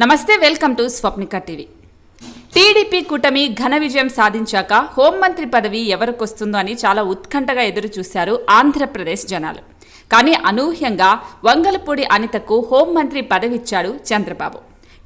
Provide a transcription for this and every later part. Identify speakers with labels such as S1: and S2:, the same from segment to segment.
S1: నమస్తే welcome to Swapnika TV. TDP కూటమి ఘన విజయం సాధించాక హోంమంత్రి పదవి ఎవరికొస్తుందో అని చాలా ఉత్కంఠగా ఎదురు చూశారు ఆంధ్రప్రదేశ్ జనాలు. కానీ అనూహ్యంగా వంగలపూడి అనితకు హోంమంత్రి పదవిచ్చాడు చంద్రబాబు.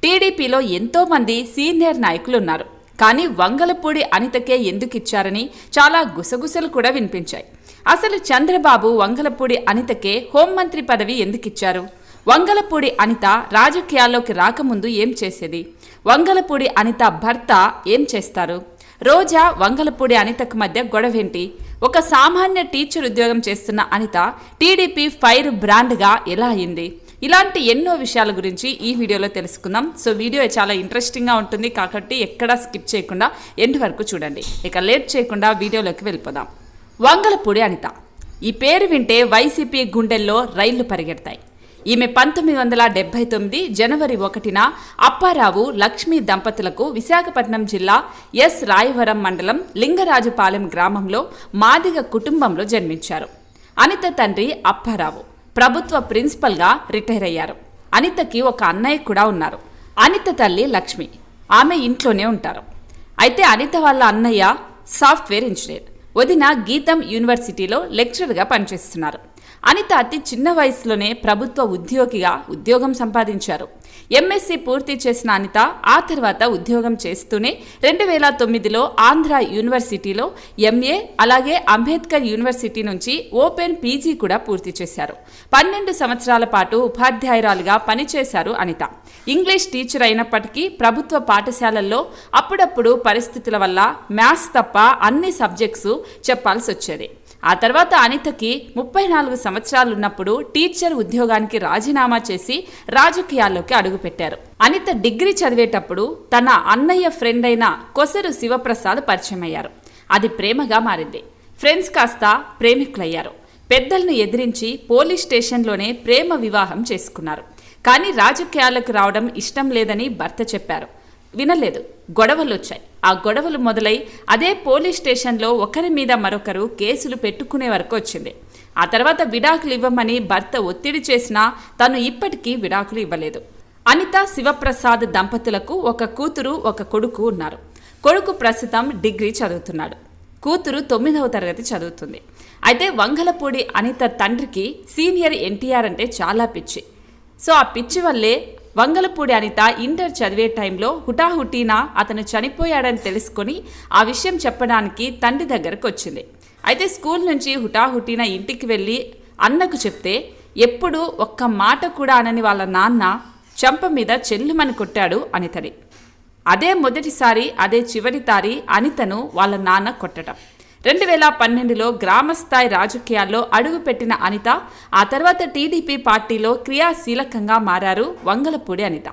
S1: టీడీపీలో ఎంతోమంది సీనియర్ నాయకులు ఉన్నారు కానీ వంగలపూడి అనితకే ఎందుకిచ్చారని చాలా గుసగుసలు కూడా వినిపించాయి. అసలు చంద్రబాబు వంగలపూడి అనితకే హోంమంత్రి పదవి ఎందుకిచ్చారు? వంగలపూడి అనిత రాజకీయాల్లోకి రాకముందు ఏం చేసేది? వంగలపూడి అనిత భర్త ఏం చేస్తారు? రోజా వంగలపూడి అనితకు మధ్య గొడవేంటి? ఒక సామాన్య టీచర్ ఉద్యోగం చేస్తున్న అనిత టీడీపీ ఫైర్ బ్రాండ్గా ఎలా అయింది? ఇలాంటి ఎన్నో విషయాల గురించి ఈ వీడియోలో తెలుసుకుందాం. సో వీడియో చాలా ఇంట్రెస్టింగ్గా ఉంటుంది కాబట్టి ఎక్కడా స్కిప్ చేయకుండా ఎండ్ వరకు చూడండి. ఇక లేట్ చేయకుండా వీడియోలోకి వెళ్ళిపోదాం. వంగలపూడి అనిత. ఈ పేరు వింటే వైసీపీ గుండెల్లో రైళ్ళు పరిగెడతాయి. ఈమె పంతొమ్మిది వందల డెబ్బై తొమ్మిది జనవరి ఒకటిన అప్పారావు లక్ష్మీ దంపతులకు విశాఖపట్నం జిల్లా ఎస్ రాయవరం మండలం లింగరాజుపాలెం గ్రామంలో మాదిగ కుటుంబంలో జన్మించారు. అనిత తండ్రి అప్పారావు ప్రభుత్వ ప్రిన్సిపల్గా రిటైర్ అయ్యారు. అనితకి ఒక అన్నయ్య కూడా ఉన్నారు. అనిత తల్లి లక్ష్మి. ఆమె ఇంట్లోనే ఉంటారు. అయితే అనిత వాళ్ళ అన్నయ్య సాఫ్ట్వేర్ ఇంజనీర్. వదిన గీతం యూనివర్సిటీలో లెక్చరర్గా పనిచేస్తున్నారు. అనిత అతి చిన్న వయసులోనే ప్రభుత్వ ఉద్యోగిగా ఉద్యోగం సంపాదించారు. ఎంఎస్సి పూర్తి చేసిన అనిత ఆ తర్వాత ఉద్యోగం చేస్తూనే రెండు వేల తొమ్మిదిలో ఆంధ్ర యూనివర్సిటీలో ఎంఏ అలాగే అంబేద్కర్ యూనివర్సిటీ నుంచి ఓపెన్ పీజీ కూడా పూర్తి చేశారు. పన్నెండు సంవత్సరాల పాటు ఉపాధ్యాయురాలుగా పనిచేశారు అనిత. ఇంగ్లీష్ టీచర్ అయినప్పటికీ ప్రభుత్వ పాఠశాలల్లో అప్పుడప్పుడు పరిస్థితుల వల్ల మ్యాథ్స్ తప్ప అన్ని సబ్జెక్ట్స్ చెప్పాల్సి వచ్చేది ఆ తర్వాత అనితకి ముప్పై నాలుగు సంవత్సరాలున్నప్పుడు టీచర్ ఉద్యోగానికి రాజీనామా చేసి రాజకీయాల్లోకి అడుగుపెట్టారు. అనిత డిగ్రీ చదివేటప్పుడు తన అన్నయ్య ఫ్రెండ్ అయిన కొసరు శివప్రసాద్ పరిచయమయ్యారు. అది ప్రేమగా మారింది. ఫ్రెండ్స్ కాస్త ప్రేమికులయ్యారు. పెద్దలను ఎదిరించి పోలీస్ స్టేషన్లోనే ప్రేమ వివాహం చేసుకున్నారు. కానీ రాజకీయాలకు రావడం ఇష్టం లేదని భర్త చెప్పారు. వినలేదు. గొడవలు వచ్చాయి ఆ గొడవలు మొదలై అదే పోలీస్ స్టేషన్లో ఒకరి మీద మరొకరు కేసులు పెట్టుకునే వరకు వచ్చింది. ఆ తర్వాత విడాకులు ఇవ్వమని భర్త ఒత్తిడి చేసినా తను ఇప్పటికీ విడాకులు ఇవ్వలేదు. అనిత శివప్రసాద్ దంపతులకు ఒక కూతురు ఒక కొడుకు ఉన్నారు. కొడుకు ప్రస్తుతం డిగ్రీ చదువుతున్నాడు. కూతురు తొమ్మిదవ తరగతి చదువుతుంది. అయితే వంగలపూడి అనిత తండ్రికి సీనియర్ ఎన్టీఆర్ అంటే చాలా పిచ్చి. సో ఆ పిచ్చి వల్లే వంగలపూడి అనిత ఇంటర్ చదివే టైంలో హుటాహుటీనా అతను చనిపోయాడని తెలుసుకొని ఆ విషయం చెప్పడానికి తండ్రి దగ్గరకు వచ్చింది. అయితే స్కూల్ నుంచి హుటాహుటీన ఇంటికి వెళ్ళి అన్నకు చెప్తే ఎప్పుడు ఒక్క మాట కూడా అనని వాళ్ళ నాన్న చంప మీద చెల్లుమని కొట్టాడు అనితని అదే మొదటిసారి అదే చివరిసారి అనితను వాళ్ళ నాన్న కొట్టడం రెండు వేల పన్నెండులో గ్రామస్థాయి రాజకీయాల్లో అడుగుపెట్టిన అనిత ఆ తర్వాత టీడీపీ పార్టీలో క్రియాశీలకంగా మారారు వంగలపూడి అనిత.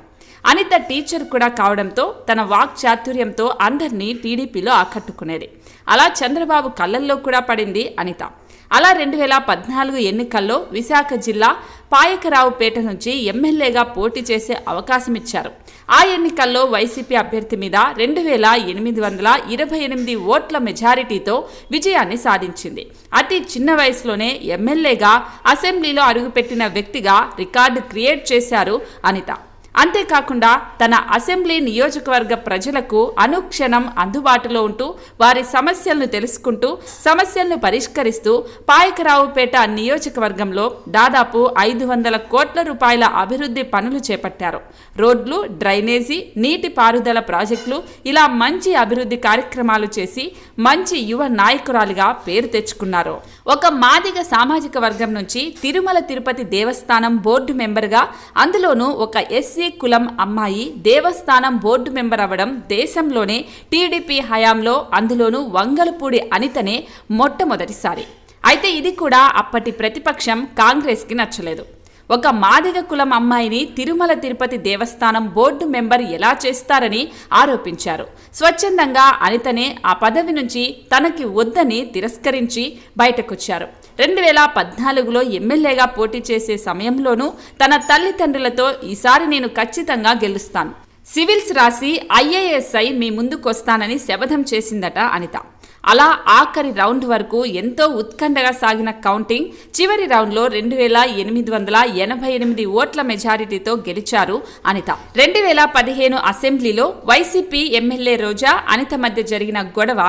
S1: అనిత టీచర్ కూడా కావడంతో తన వాక్ చాతుర్యంతో అందరినీ టీడీపీలో ఆకట్టుకునేది. అలా చంద్రబాబు కళ్ళల్లో కూడా పడింది అనిత. అలా రెండు వేల పద్నాలుగు ఎన్నికల్లో విశాఖ జిల్లా పాయకరావుపేట నుంచి ఎమ్మెల్యేగా పోటీ చేసే అవకాశం ఇచ్చారు ఆ ఎన్నికల్లో వైసీపీ అభ్యర్థి మీద రెండు వేల ఎనిమిది వందల ఇరవై ఎనిమిది ఓట్ల మెజారిటీతో విజయాన్ని సాధించింది. అతి చిన్న వయసులోనే ఎమ్మెల్యేగా అసెంబ్లీలో అడుగుపెట్టిన వ్యక్తిగా రికార్డు క్రియేట్ చేశారు అనిత. అంతేకాకుండా తన అసెంబ్లీ నియోజకవర్గ ప్రజలకు అనుక్షణం అందుబాటులో ఉంటూ వారి సమస్యలను తెలుసుకుంటూ సమస్యలను పరిష్కరిస్తూ పాయకరావుపేట నియోజకవర్గంలో దాదాపు ఐదు వందల కోట్ల రూపాయల అభివృద్ధి పనులు చేపట్టారు. రోడ్లు డ్రైనేజీ నీటి పారుదల ప్రాజెక్టులు ఇలా మంచి అభివృద్ధి కార్యక్రమాలు చేసి మంచి యువ నాయకురాలిగా పేరు తెచ్చుకున్నారు. ఒక మాదిగ సామాజిక వర్గం నుంచి తిరుమల తిరుపతి దేవస్థానం బోర్డు మెంబర్గా అందులోనూ ఒక ఎస్సీ ఎస్సీ కులం అమ్మాయి దేవస్థానం బోర్డు మెంబర్ అవ్వడం దేశంలోనే టీడీపీ హయాంలో అందులోనూ వంగలపూడి అనితనే మొట్టమొదటిసారి. అయితే ఇది కూడా అప్పటి ప్రతిపక్షం కాంగ్రెస్కి నచ్చలేదు. ఒక మాదిగ కులం అమ్మాయిని తిరుమల తిరుపతి దేవస్థానం బోర్డు మెంబర్ ఎలా చేస్తారని ఆరోపించారు. స్వచ్ఛందంగా అనితనే ఆ పదవి నుంచి తనకి వద్దని తిరస్కరించి బయటకొచ్చారు. రెండు వేల పద్నాలుగులో ఎమ్మెల్యేగా పోటీ చేసే సమయంలోనూ తన తల్లిదండ్రులతో ఈసారి నేను ఖచ్చితంగా గెలుస్తాను. సివిల్స్ రాసి ఐఏఎస్ఐ మీ ముందుకొస్తానని శపథం చేసిందట అనిత. అలా ఆఖరి రౌండ్ వరకు ఎంతో ఉత్కంఠగా సాగిన కౌంటింగ్ చివరి రౌండ్లో రెండు వేల ఎనిమిది వందల ఎనభై ఎనిమిది ఓట్ల మెజారిటీతో గెలిచారు అనిత. రెండు వేల పదిహేను అసెంబ్లీలో వైసీపీ ఎమ్మెల్యే రోజా అనిత మధ్య జరిగిన గొడవ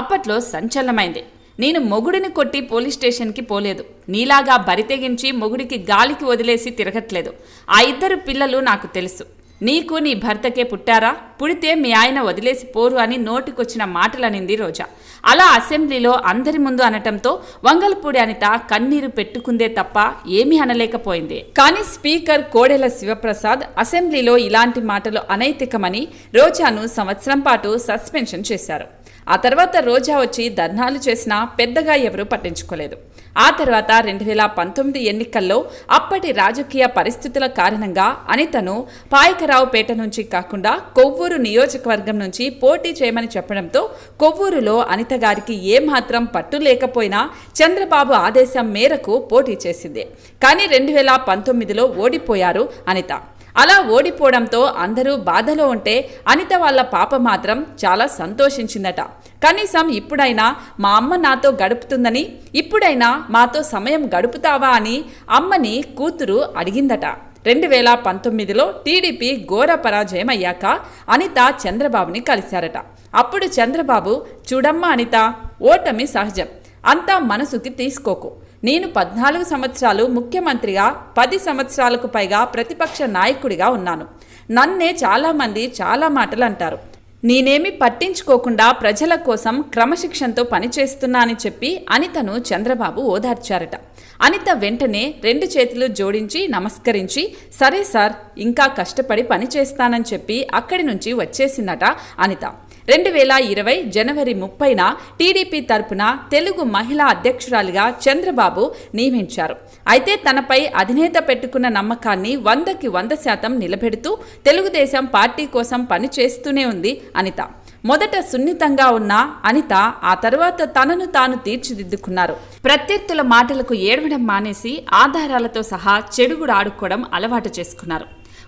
S1: అప్పట్లో సంచలనమైంది. నేను మొగుడిని కొట్టి పోలీస్ స్టేషన్కి పోలేదు. నీలాగా బరితెగించి మొగుడికి గాలికి వదిలేసి తిరగట్లేదు. ఆ ఇద్దరు పిల్లలు నాకు తెలుసు. నీకు నీ భర్తకే పుట్టారా? పుడితే మీ ఆయన వదిలేసి పోరు అని నోటికొచ్చిన మాటలనింది రోజా. అలా అసెంబ్లీలో అందరి ముందు అనటంతో వంగలపూడి అనిత కన్నీరు పెట్టుకుందే తప్ప ఏమీ అనలేకపోయింది. కానీ స్పీకర్ కోడెల శివప్రసాద్ అసెంబ్లీలో ఇలాంటి మాటలు అనైతికమని రోజాను సంవత్సరం పాటు సస్పెన్షన్ చేశారు. ఆ తర్వాత రోజా వచ్చి ధర్నాలు చేసినా పెద్దగా ఎవరూ పట్టించుకోలేదు. ఆ తర్వాత రెండు వేల పంతొమ్మిది ఎన్నికల్లో అప్పటి రాజకీయ పరిస్థితుల కారణంగా అనితను పాయకరావుపేట నుంచి కాకుండా కొవ్వూరు నియోజకవర్గం నుంచి పోటీ చేయమని చెప్పడంతో కొవ్వూరులో అనిత గారికి ఏమాత్రం పట్టు లేకపోయినా చంద్రబాబు ఆదేశం మేరకు పోటీ చేసింది. కానీ రెండు వేల పంతొమ్మిదిలో ఓడిపోయారు అనిత. అలా ఓడిపోవడంతో అందరూ బాధలో ఉంటే అనిత వాళ్ళ పాప మాత్రం చాలా సంతోషించిందట. కనీసం ఇప్పుడైనా మా అమ్మ నాతో గడుపుతుందని ఇప్పుడైనా మాతో సమయం గడుపుతావా అని అమ్మని కూతురు అడిగిందట. రెండు వేల పంతొమ్మిదిలో టీడీపీ ఘోర పరాజయం అయ్యాక అనిత చంద్రబాబుని కలిశారట. అప్పుడు చంద్రబాబు చూడమ్మా అనిత ఓటమి సహజం. అంతా మనసుకి తీసుకోకు. నేను పద్నాలుగు సంవత్సరాలు ముఖ్యమంత్రిగా పది సంవత్సరాలకు పైగా ప్రతిపక్ష నాయకుడిగా ఉన్నాను. నన్నే చాలామంది చాలా మాటలు అంటారు నేనేమి పట్టించుకోకుండా ప్రజల కోసం క్రమశిక్షణతో పనిచేస్తున్నానని చెప్పి అనితను చంద్రబాబు ఓదార్చారట. అనిత వెంటనే రెండు చేతులు జోడించి నమస్కరించి సరే సార్ ఇంకా కష్టపడి పనిచేస్తానని చెప్పి అక్కడి నుంచి వచ్చేసిందట అనిత. రెండు వేల ఇరవై జనవరి ముప్పైన టీడీపీ తరపున తెలుగు మహిళా అధ్యక్షురాలిగా చంద్రబాబు నియమించారు. అయితే తనపై అధినేత పెట్టుకున్న నమ్మకాన్ని వందకి వంద శాతం నిలబెడుతూ తెలుగుదేశం పార్టీ కోసం పనిచేస్తూనే ఉంది అనిత. మొదట సున్నితంగా ఉన్న అనిత ఆ తర్వాత తనను తాను తీర్చిదిద్దుకున్నారు. ప్రత్యర్థుల మాటలకు ఏడవడం మానేసి ఆధారాలతో సహా చెడుగుడు ఆడుకోవడం అలవాటు చేసుకున్నారు.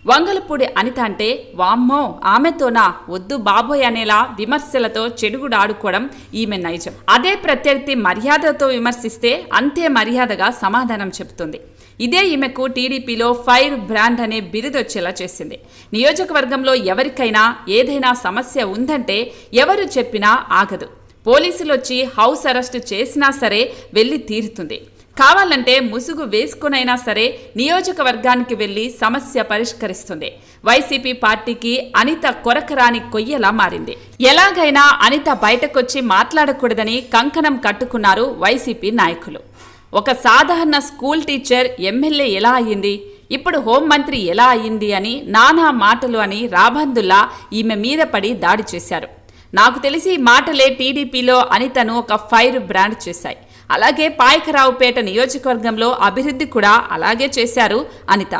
S1: వంగలపూడి అనిత అంటే వామ్మో ఆమెతోనా వద్దు బాబోయ్ అనేలా విమర్శలతో చెడుగుడు ఆడుకోవడం ఈమె నైజం. అదే ప్రత్యర్థి మర్యాదతో విమర్శిస్తే అంతే మర్యాదగా సమాధానం చెబుతుంది. ఇదే ఈమెకు టీడీపీలో ఫైర్ బ్రాండ్ అనే బిరుదొచ్చేలా చేసింది. నియోజకవర్గంలో ఎవరికైనా ఏదైనా సమస్య ఉందంటే ఎవరు చెప్పినా ఆగదు. పోలీసులు వచ్చి హౌస్ అరెస్టు చేసినా సరే వెళ్ళి తీరుతుంది. కావాలంటే ముసుగు వేసుకునైనా సరే నియోజకవర్గానికి వెళ్ళి సమస్య పరిష్కరిస్తుంది. వైసీపీ పార్టీకి అనిత కొరకరాని కొయ్యలా మారింది. ఎలాగైనా అనిత బయటకొచ్చి మాట్లాడకూడదని కంకణం కట్టుకున్నారు వైసీపీ నాయకులు. ఒక సాధారణ స్కూల్ టీచర్ ఎమ్మెల్యే ఎలా అయ్యింది? ఇప్పుడు హోంమంత్రి ఎలా అయ్యింది అని నానా మాటలు అని రాబందుల్లా ఈమె మీద పడి దాడి చేశారు. నాకు తెలిసి మాటలే టీడీపీలో అనితను ఒక ఫైర్ బ్రాండ్ చేశాయి. అలాగే పాయకరావుపేట నియోజకవర్గంలో అభివృద్ధి కూడా అలాగే చేశారు అనిత.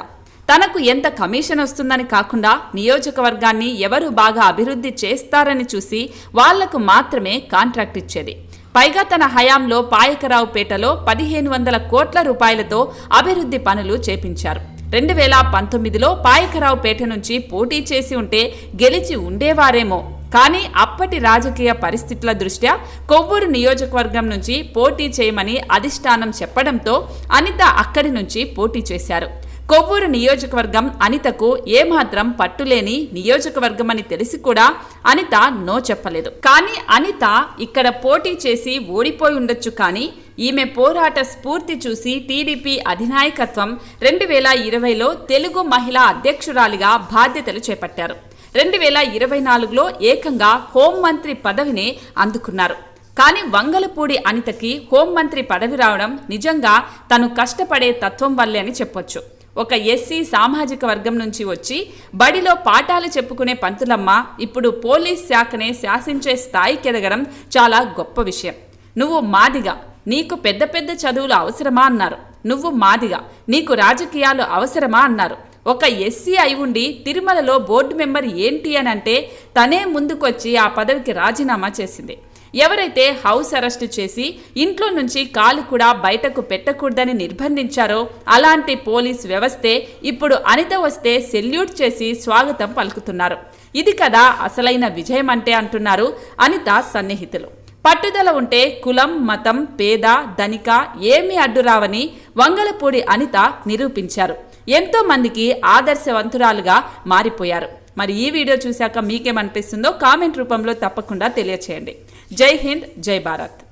S1: తనకు ఎంత కమిషన్ వస్తుందని కాకుండా నియోజకవర్గాన్ని ఎవరు బాగా అభివృద్ధి చేస్తారని చూసి వాళ్ళకు మాత్రమే కాంట్రాక్ట్ ఇచ్చేది. పైగా తన హయాంలో పాయకరావుపేటలో పదిహేను వందల కోట్ల రూపాయలతో అభివృద్ధి పనులు చేపించారు. రెండు వేల పంతొమ్మిదిలో పాయకరావుపేట నుంచి పోటీ చేసి ఉంటే గెలిచి ఉండేవారేమో. కానీ అప్పటి రాజకీయ పరిస్థితుల దృష్ట్యా కొవ్వూరు నియోజకవర్గం నుంచి పోటీ చేయమని అధిష్టానం చెప్పడంతో అనిత అక్కడి నుంచి పోటీ చేశారు. కొవ్వూరు నియోజకవర్గం అనితకు ఏమాత్రం పట్టులేని నియోజకవర్గం అని తెలిసి కూడా అనిత నో చెప్పలేదు. కానీ అనిత ఇక్కడ పోటీ చేసి ఓడిపోయి ఉండొచ్చు కానీ ఈమె పోరాట స్ఫూర్తి చూసి టీడీపీ అధినాయకత్వం రెండు వేల ఇరవైలో తెలుగు మహిళా అధ్యక్షురాలిగా బాధ్యతలు చేపట్టారు. రెండు వేల ఇరవై నాలుగులో ఏకంగా హోంమంత్రి పదవిని అందుకున్నారు. కానీ వంగలపూడి అనితకి హోంమంత్రి పదవి రావడం నిజంగా తను కష్టపడే తత్వం వల్లే అని చెప్పొచ్చు. ఒక ఎస్సీ సామాజిక వర్గం నుంచి వచ్చి బడిలో పాఠాలు చెప్పుకునే పంతులమ్మ ఇప్పుడు పోలీస్ శాఖనే శాసించే స్థాయికి ఎదగడం చాలా గొప్ప విషయం. నువ్వు మాదిగా నీకు పెద్ద పెద్ద చదువులు అవసరమా అన్నారు. నువ్వు మాదిగా నీకు రాజకీయాలు అవసరమా అన్నారు. ఒక ఎస్సీ అయి ఉండి తిరుమలలో బోర్డు మెంబర్ ఏంటి అని అంటే తనే ముందుకొచ్చి ఆ పదవికి రాజీనామా చేసింది. ఎవరైతే హౌస్ అరెస్ట్ చేసి ఇంట్లో నుంచి కాలు కూడా బయటకు పెట్టకూడదని నిర్బంధించారో అలాంటి పోలీస్ వ్యవస్థే ఇప్పుడు అనిత వస్తే సెల్యూట్ చేసి స్వాగతం పలుకుతున్నారు. ఇది కదా అసలైన విజయం అంటే అంటున్నారు అనిత సన్నిహితులు. పట్టుదల ఉంటే కులం మతం పేద ధనిక ఏమీ అడ్డురావని వంగలపూడి అనిత నిరూపించారు. ఎంతో మందికి ఆదర్శవంతురాలుగా మారిపోయారు. మరి ఈ వీడియో చూశాక మీకేమనిపిస్తుందో కామెంట్ రూపంలో తప్పకుండా తెలియచేయండి. జై హింద్ జై భారత్.